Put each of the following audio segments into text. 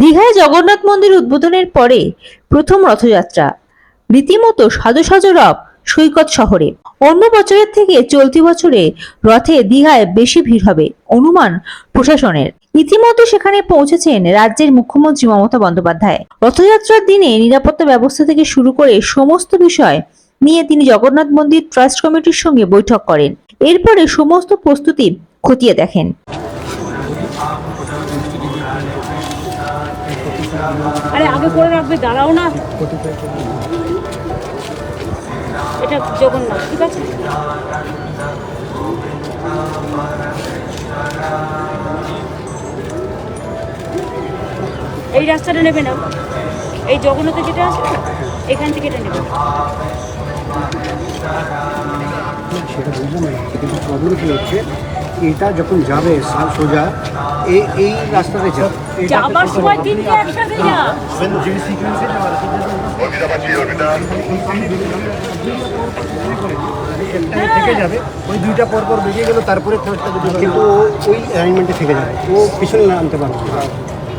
দীঘায় জগন্নাথ মন্দির উদ্বোধনের পরে প্রথম রথযাত্রা। রীতিমতো সাজো সাজো রব সৈকত শহরে। অন্য বছরের থেকে চলতি বছরে রথে দীঘায় বেশি ভিড় হবে অনুমান প্রশাসনের। ইতিমধ্যে সেখানে পৌঁছেছেন রাজ্যের মুখ্যমন্ত্রী মমতা বন্দ্যোপাধ্যায়। রথযাত্রার দিনে নিরাপত্তা ব্যবস্থা থেকে শুরু করে সমস্ত বিষয় নিয়ে তিনি জগন্নাথ মন্দির ট্রাস্ট কমিটির সঙ্গে বৈঠক করেন। এরপরে সমস্ত প্রস্তুতি খতিয়ে দেখেন। আরে আগে করে রাখবে, দাঁড়াও না। এটা জগন্নাথ, ঠিক আছে? এই রাস্তাটা নেবে না। এই জগন্নাথে যেটা আছে এখান থেকে এটা নেবে। সেটা বুঝলাম কিন্তু প্রবলেম হচ্ছে? এটা যখন যাবে সোজা এই রাস্তাতে যাবে। যাবার সময় তিনটে একসাথে যা। থেকে যাবে। ওই দুইটা পর পর বেরিয়ে গেল তারপরে কিন্তু ও ওই অ্যারেঞ্জমেন্টে থেকে যাবে। ও পিছনে না। আনতে পারবে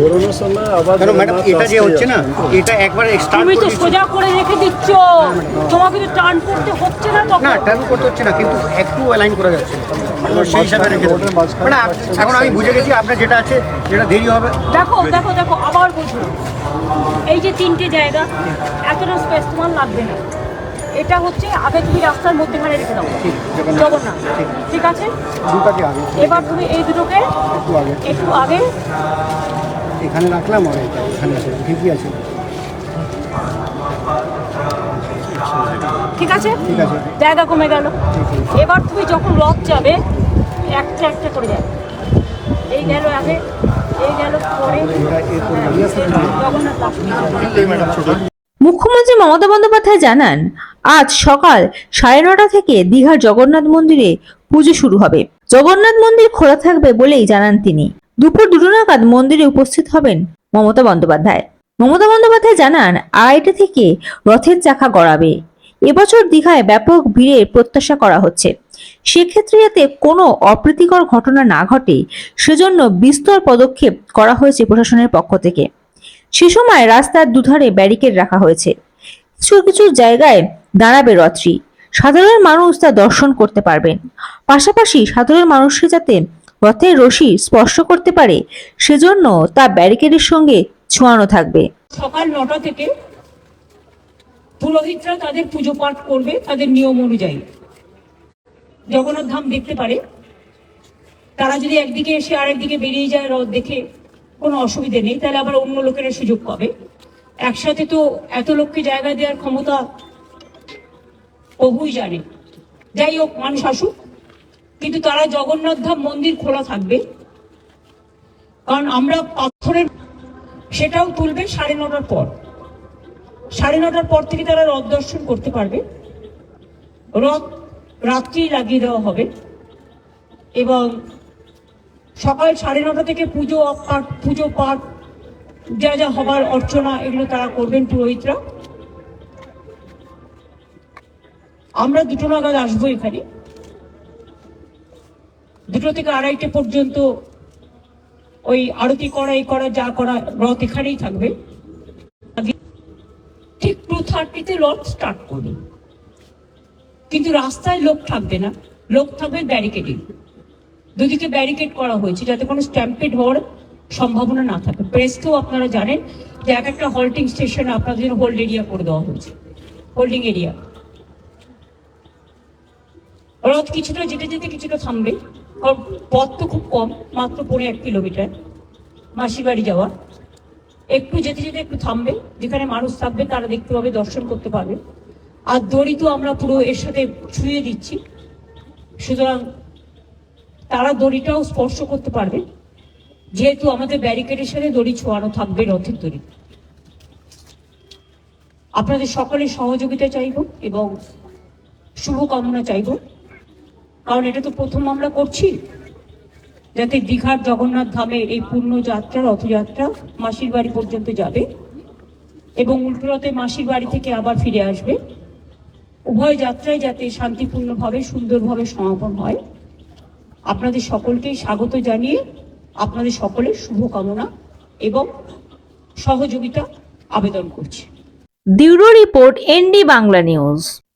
বেরোনোর সময় আবার কারণ ম্যাডাম এটা যে হচ্ছে না এটা একবার স্টার্ট তুমি তো সোজা করে রেখে দিচ্ছ। তোমাকে তো টার্ন করতে হচ্ছে না তখন। না টার্ন করতে হচ্ছে না কিন্তু একটু অ্যালাইন করা যাচ্ছে। সেই হিসাবে রেখে মানে এখন আমি বুঝে গেছি আপনার যেটা আছে যেটা দেরি হবে। দেখো দেখো দেখো আবার বুঝো এই যে তিনটে জায়গা এতটা স্পেস তোমার লাগবে না। এটা হচ্ছে আগে তুমি রাস্তার মধ্যেখানে রেখে দাও। জগন্নাথ। ঠিক। আছে? এবার তুমি এই দুটোকে একটু আগে এখানে রাখলাম আর এটা এখানে আছে। ঠিকই আছে। ঠিক আছে? ঠিক আছে। জায়গা কমে গেল। এবার তুমি যখন রথ যাবে একটা একটা করে যাবে। এই গেল আগে এই গেল পরে। মুখ্যমন্ত্রী মমতা বন্দ্যোপাধ্যায় জানান আজ সকাল সাড়ে নটা থেকে দীঘার জগন্নাথ মন্দিরে পুজো শুরু হবে। জগন্নাথ মন্দির খোলা থাকবে বলেই জানান তিনি। দুপুর দুটো নাগাদ মন্দিরে উপস্থিত হবেন মমতা বন্দ্যোপাধ্যায়। মমতা বন্দ্যোপাধ্যায় জানান, আড়াইটে থেকে রথের চাকা গড়াবে। এবছর দীঘায় ব্যাপক ভিড়ের প্রত্যাশা করা হচ্ছে। সেক্ষেত্রে যাতে কোনো অপ্রীতিকর ঘটনা না ঘটে, সেজন্য বিস্তর পদক্ষেপ করা হয়েছে প্রশাসনের পক্ষ থেকে। সে সময় রাস্তার দুধারে ব্যারিকেড রাখা হয়েছে। কিছু কিছু জায়গায় দাঁড়াবে রথটি। সাধারণ মানুষ তা দর্শন করতে পারবেন। পাশাপাশি সাধারণ মানুষকে যাতে রথের রশি স্পর্শ করতে পারে, সেজন্য তা ব্যারিকেডের সঙ্গে ছোঁয়ানো থাকবে। সকাল নটা থেকে পুরোহিতরা তাদের পুজো পাঠ করবে তাদের নিয়ম অনুযায়ী। জগন্নাথ ধাম দেখতে পারে। তারা যদি একদিকে এসে আরেকদিকে বেরিয়ে যায়, রথ দেখে কোনো অসুবিধে নেই, তাহলে আবার অন্য লোকেরা সুযোগ পাবে। একসাথে তো এত লোককে জায়গা দেওয়ার ক্ষমতা প্রভুই জানে। যাই হোক, মানুষ আসুক। কিন্তু তারা জগন্নাথ ধাম মন্দির খোলা থাকবে। কারণ আমরা পাথরের সেটাও তুলবে সাড়ে নটার পর। সাড়ে নটার পর থেকে তারা রথ দর্শন করতে পারবে। রথ রাত্রি লাগিয়ে দেওয়া হবে। এবং সকাল সাড়ে নটা থেকে পুজো পাঠ পুজো পাঠ, যা যা হবার অর্চনা এগুলো তারা করবেন পুরোহিতরা। আমরা দুটো নাগাদ আসব এখানে। দুটো থেকে আড়াইটে পর্যন্ত ওই আরতি করা এই করা, যা করা রথ এখানেই থাকবে। ঠিক টু থার্টিতে রথ স্টার্ট করবে। কিন্তু রাস্তায় লোক থাকবে না। লোক থাকবে ব্যারিকেডিং দুদিকে ব্যারিকেড করা হয়েছে, যাতে কোনো স্ট্যাম্পেড হওয়ার সম্ভাবনা না থাকে। প্রেসকেও আপনারা জানেন যে এক একটা হল্টিং স্টেশনে আপনাদের জন্য হোল্ড এরিয়া করে দেওয়া হয়েছে। হোল্ডিং এরিয়া রথ কিছুটা যেতে যেতে কিছুটা থামবে। কারণ পথ তো খুব কম, মাত্র পনেরো এক কিলোমিটার মাসি বাড়ি যাওয়া। একটু যেতে যেতে একটু থামবে, যেখানে মানুষ থাকবে তারা দেখতে পাবে, দর্শন করতে পারবে। আর দড়ি তো আমরা পুরো এর সাথে ছুঁয়ে দিচ্ছি। সুতরাং তারা দড়িটাও স্পর্শ করতে পারবে। যেহেতু আমাদের ব্যারিকেডের সাথে দড়ি ছোঁয়ানো থাকবে রথের দড়ি। আপনাদের সকলের সহযোগিতা চাইব এবং শুভকামনা চাইব। কারণ এটা তো প্রথম আমরা করছি। যাতে দীঘার জগন্নাথ ধামের এই পূর্ণ যাত্রা, রথযাত্রা মাসির বাড়ি পর্যন্ত যাবে এবং উল্টোরথে মাসির বাড়ি থেকে আবার ফিরে আসবে। উভয় যাত্রায় যাতে শান্তিপূর্ণভাবে, সুন্দরভাবে সমাপন হয়। আপনাদের সকলকেই স্বাগত জানিয়ে আপনাদের সকলের শুভকামনা এবং সহযোগিতা আবেদন করছি। Bureau report ND Bangla news.